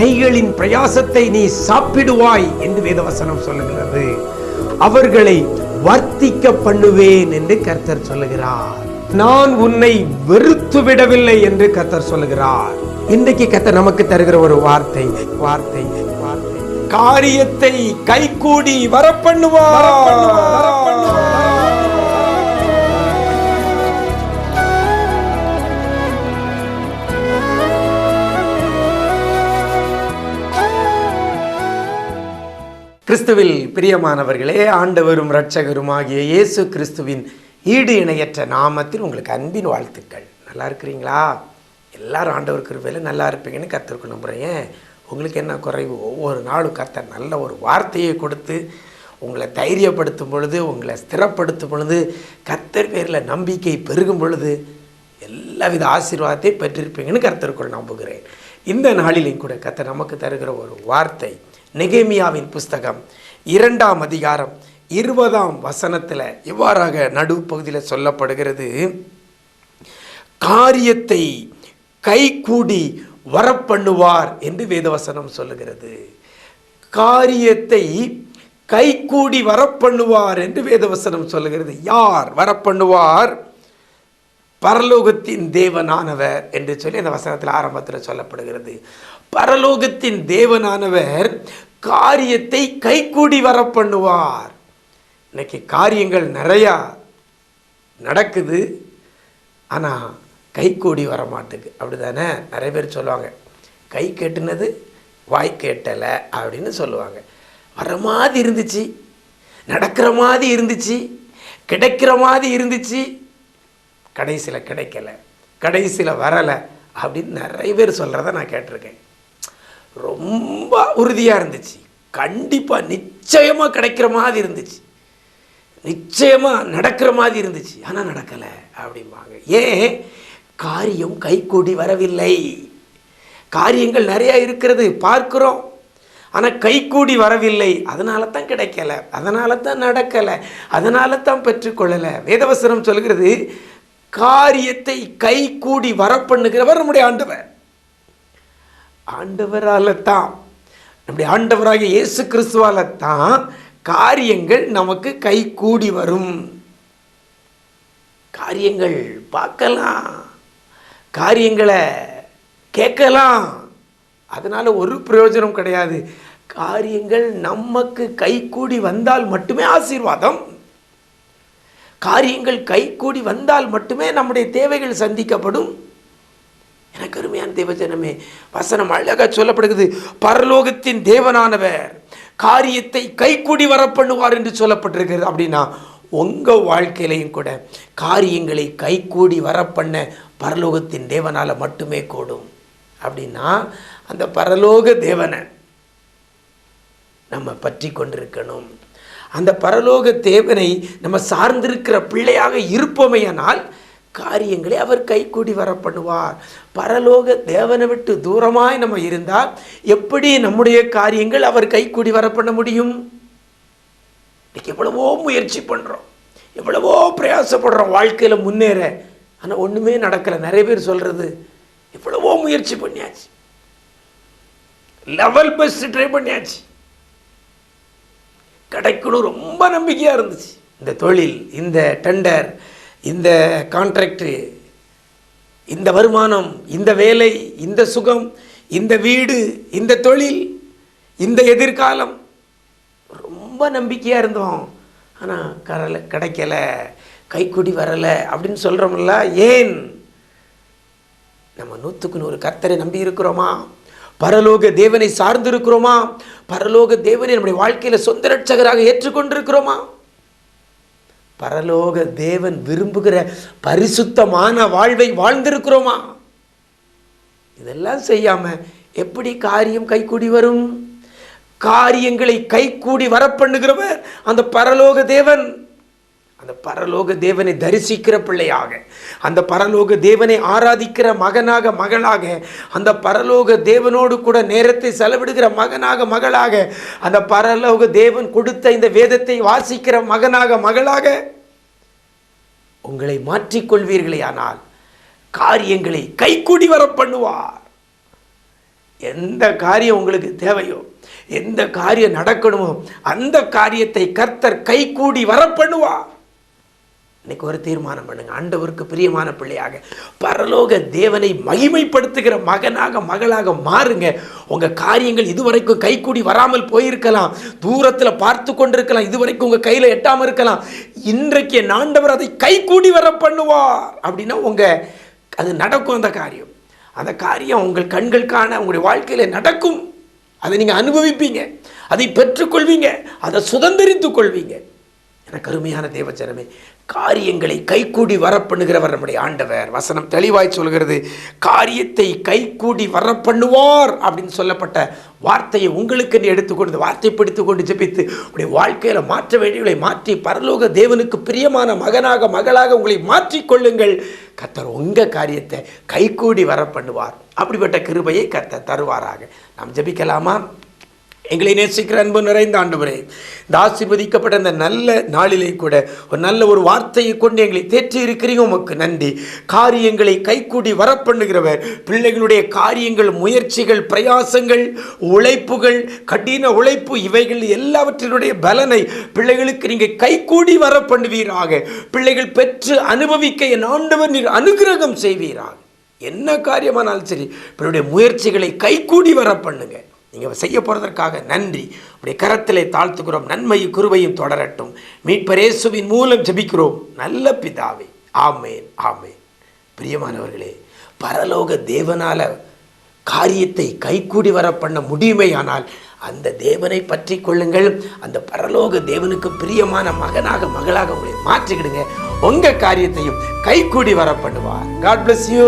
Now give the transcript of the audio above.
கைகளின் பிரயாசத்தை நீ சாப்பிடுவாய் என்று வேதவசனம் சொல்லுகிறது. அவர்களை வர்த்திக்க பண்ணுவேன் என்று கர்த்தர் சொல்லுகிறார். நான் உன்னை வெறுத்து விடவில்லை என்று கர்த்தர் சொல்லுகிறார். இன்றைக்கு கர்த்தர் நமக்கு தருகிற ஒரு வார்த்தை வார்த்தை வார்த்தை. காரியத்தை கைகூடி வரப்பண்ணுவார். கிறிஸ்துவில் பிரியமானவர்களே ஆண்டவரும் இரட்சகருமாகிய இயேசு கிறிஸ்துவின் ஈடு இணையற்ற நாமத்தில் உங்களுக்கு அன்பின் வாழ்த்துக்கள். நல்லா இருக்கிறீங்களா? எல்லாரும் ஆண்டவர் கிருபையில் நல்லா இருப்பீங்கன்னு கர்த்தருக்கு நம்புகிறேன் உங்களுக்கு என்ன குறைவு? ஒவ்வொரு நாளும் கத்தர் நல்ல ஒரு வார்த்தையை கொடுத்து உங்களை தைரியப்படுத்தும் பொழுது உங்களை ஸ்திரப்படுத்தும் பொழுது கத்தர் பேரில் நம்பிக்கை பெருகும் பொழுது எல்லாவித ஆசீர்வாதத்தையும் பெற்றிருப்பீங்கன்னு கருத்தருக்குள் நம்புகிறேன். இந்த நாளிலையும் கூட கத்தை நமக்கு தருகிற ஒரு வார்த்தை நெகேமியாவின் புஸ்தகம் இரண்டாம் அதிகாரம் இருபதாம் வசனத்தில் இவ்வாறாக நடுப்பகுதியில் சொல்லப்படுகிறது? காரியத்தை கைகூடி வரப்பண்ணுவார் என்று வேதவசனம் சொல்லுகிறது. காரியத்தை கைகூடி வரப்பண்ணுவார் என்று வேதவசனம் சொல்லுகிறது. யார் வரப்பண்ணுவார்? பரலோகத்தின் தேவனானவர் என்று சொல்லி அந்த வசனத்தில் ஆரம்பத்தில் சொல்லப்படுகிறது. பரலோகத்தின் தேவனானவர் காரியத்தை கைகூடி வர பண்ணுவார் இன்னைக்கு காரியங்கள் நிறையா நடக்குது. ஆனால் கைகூடி வர மாட்டுக்கு அப்படி தானே நிறைய பேர் சொல்லுவாங்க. கை கேட்டுனது வாய் கேட்டலை அப்படின்னு சொல்லுவாங்க. வர மாதிரி இருந்துச்சு. நடக்கிற மாதிரி இருந்துச்சு. கிடைக்கிற மாதிரி இருந்துச்சு. கடைசியில் கிடைக்கல கடைசியில் வரலை அப்படின்னு நிறைய பேர் சொல்கிறத நான் கேட்டிருக்கேன். ரொம்ப உறுதியாக இருந்துச்சு. கண்டிப்பாக நிச்சயமாக கிடைக்கிற மாதிரி இருந்துச்சு. நிச்சயமாக நடக்கிற மாதிரி இருந்துச்சு. ஆனால் நடக்கலை அப்படிம்பாங்க. ஏன்? காரியம் கைகூடி வரவில்லை. காரியங்கள் நிறையா இருக்கிறது பார்க்குறோம். ஆனால் கைகூடி வரவில்லை. அதனால தான் கிடைக்கல. அதனால தான் நடக்கலை. அதனால தான் பெற்றுக்கொள்ளலை. வேதவசனம் சொல்கிறது காரியத்தை கை கூடி வரப்பண்ணுகிறவர் நம்முடைய ஆண்டவர். ஆண்டவரால் தான் நம்முடைய ஆண்டவராக இயேசு கிறிஸ்துவால தான் காரியங்கள் நமக்கு கை கூடி வரும். காரியங்கள் பார்க்கலாம் காரியங்களை கேட்கலாம். அதனால் ஒரு பிரயோஜனம் கிடையாது. காரியங்கள் நமக்கு கைகூடி வந்தால் மட்டுமே ஆசீர்வாதம். காரியங்கள் கைகூடி வந்தால் மட்டுமே நம்முடைய தேவைகள் சந்திக்கப்படும். எனக்கு அருமையான தேவஜனமே வசனம் அழகாக சொல்லப்படுகிறது. பரலோகத்தின் தேவனானவர் காரியத்தை கைகூடி வர பண்ணுவார் என்று சொல்லப்பட்டிருக்கிறது. அப்படின்னா உங்கள் வாழ்க்கையிலையும் கூட காரியங்களை கைகூடி வர பண்ண பரலோகத்தின் தேவனால் மட்டுமே கூடும். அப்படின்னா அந்த பரலோக தேவனை நம்ம பற்றி கொண்டிருக்கணும். அந்த பரலோக தேவனை நம்ம சார்ந்திருக்கிற பிள்ளையாக இருப்போமையானால் காரியங்களை அவர் கைகூடி வர பண்ணுவார் பரலோக தேவனை விட்டு தூரமாய் நம்ம இருந்தால் எப்படி நம்முடைய காரியங்கள் அவர் கைகூடி வர பண்ண முடியும்? இன்னைக்கு எவ்வளவோ முயற்சி பண்ணுறோம் எவ்வளவோ பிரயாசப்படுறோம். வாழ்க்கையில் முன்னேற. ஆனால் ஒன்றுமே நடக்கலை. நிறைய பேர் சொல்கிறது எவ்வளவோ முயற்சி பண்ணியாச்சு. லெவல் பெஸ்ட் ட்ரை பண்ணியாச்சு. கிடைக்கணும் ரொம்ப நம்பிக்கையாக இருந்துச்சு. இந்த தொழில் இந்த டெண்டர் இந்த கான்ட்ராக்டு இந்த வருமானம் இந்த வேலை இந்த சுகம் இந்த வீடு இந்த தொழில் இந்த எதிர்காலம். ரொம்ப நம்பிக்கையாக இருந்தோம். ஆனால் கரலை கிடைக்கல கைக்குடி வரலை அப்படின்னு சொல்கிறோம்ல ஏன்? நம்ம நூற்றுக்கு நூறு கர்த்தரை நம்பி இருக்கிறோமா? பரலோக தேவனை சார்ந்திருக்கிறோமா? பரலோக தேவனை நம்முடைய வாழ்க்கையில் சொந்த ரட்சகராக ஏற்றுக்கொண்டிருக்கிறோமா? பரலோக தேவன் விரும்புகிற பரிசுத்தமான வாழ்வை வாழ்ந்திருக்கிறோமா? இதெல்லாம் செய்யாம எப்படி காரியம் கைகூடி வரும்? காரியங்களை கைகூடி வரப்பண்ணுகிறவர் அந்த பரலோக தேவன். அந்த பரலோக தேவனை தரிசிக்கிற பிள்ளையாக அந்த பரலோக தேவனை ஆராதிக்கிற மகனாக மகளாக அந்த பரலோக தேவனோடு கூட நேரத்தை செலவிடுகிற மகனாக மகளாக அந்த பரலோக தேவன் கொடுத்த இந்த வேதத்தை வாசிக்கிற மகனாக மகளாக உங்களை மாற்றிக்கொள்வீர்களே ஆனால் காரியங்களை கைக்கூடி வர பண்ணுவார். எந்த காரியம் உங்களுக்கு தேவையோ எந்த காரியம் நடக்கணுமோ அந்த காரியத்தை கர்த்தர் கைகூடி வர பண்ணுவா இன்னைக்கு ஒரு தீர்மானம் பண்ணுங்க. ஆண்டவருக்கு பிரியமான பிள்ளையாக பரலோக தேவனை மகிமைப்படுத்துகிற மகனாக மகளாக மாறுங்க. உங்க காரியங்கள் இதுவரைக்கும் கைக்கூடி வராமல் போயிருக்கலாம். தூரத்தில் பார்த்து கொண்டிருக்கலாம். இதுவரைக்கும் உங்க கையில் எட்டாமல் இருக்கலாம். இன்றைக்கு என் ஆண்டவர் அதை கைக்கூடி வர பண்ணுவார். அப்படின்னா உங்க அது நடக்கும் அந்த காரியம். அந்த காரியம் உங்கள் கண்களுக்கான உங்களுடைய வாழ்க்கையில் நடக்கும். அதை நீங்கள் அனுபவிப்பீங்க. அதை பெற்றுக்கொள்வீங்க. அதை சுதந்திரித்துக் கொள்வீங்க. எனக்கு அருமையான தேவச்சனமே. காரியங்களை கைகூடி வரப்பண்ணுகிறவர் நம்முடைய ஆண்டவர். வசனம் தெளிவாய் சொல்கிறது காரியத்தை கைகூடி வரப்பண்ணுவார் அப்படின்னு சொல்லப்பட்ட வார்த்தையை உங்களுக்கு எடுத்துக்கொண்டு வார்த்தை பிடித்து கொண்டு ஜெபித்து உடைய வாழ்க்கையில் மாற்ற வேண்டியவர்களை மாற்றி பரலோக தேவனுக்கு பிரியமான மகனாக மகளாக உங்களை மாற்றிக்கொள்ளுங்கள் கத்தர் உங்கள் காரியத்தை கைகூடி வர பண்ணுவார் அப்படிப்பட்ட கிருபையை கத்த தருவாராக. நாம் ஜெபிக்கலாமா? எங்களை நேசிக்கிற அன்பு நிறைந்த ஆண்டவரே தாசிபதிக்கப்பட்ட அந்த இந்த நல்ல நாளிலே கூட ஒரு நல்ல ஒரு வார்த்தையை கொண்டு எங்களை தேற்றி இருக்கிறீங்க உமக்கு நன்றி. காரியங்களை கைக்கூடி வரப்பண்ணுகிறவர் பிள்ளைகளுடைய காரியங்கள் முயற்சிகள் பிரயாசங்கள் உழைப்புகள் கடின உழைப்பு இவைகள் எல்லாவற்றினுடைய பலனை பிள்ளைகளுக்கு நீங்கள் கைக்கூடி வர பண்ணுவீராக பிள்ளைகள் பெற்று அனுபவிக்க என் ஆண்டவர் நீர் அனுகிரகம் செய்வீராக. என்ன காரியமானாலும் சரி பிள்ளைடைய முயற்சிகளை கைக்கூடி வர பண்ணுங்கள் நீங்கள் செய்ய போகிறதற்காக நன்றி. உடைய கரத்திலே தாழ்த்துக்கிறோம் நன்மையும் குருவையும் தொடரட்டும். மீட்பரேசுவின் மூலம் ஜபிக்கிறோம். நல்ல பிதாவே. ஆமேன் ஆமேன். பிரியமானவர்களே பரலோக தேவனால் காரியத்தை கைக்கூடி வர பண்ண முடியுமையானால் அந்த தேவனை பற்றி கொள்ளுங்கள். அந்த பரலோக தேவனுக்கு பிரியமான மகனாக மகளாக உங்களை மாற்றிக்கிடுங்க. உங்கள் காரியத்தையும் கைக்கூடி வர பண்ணுவார் காட் பிளஸ் யூ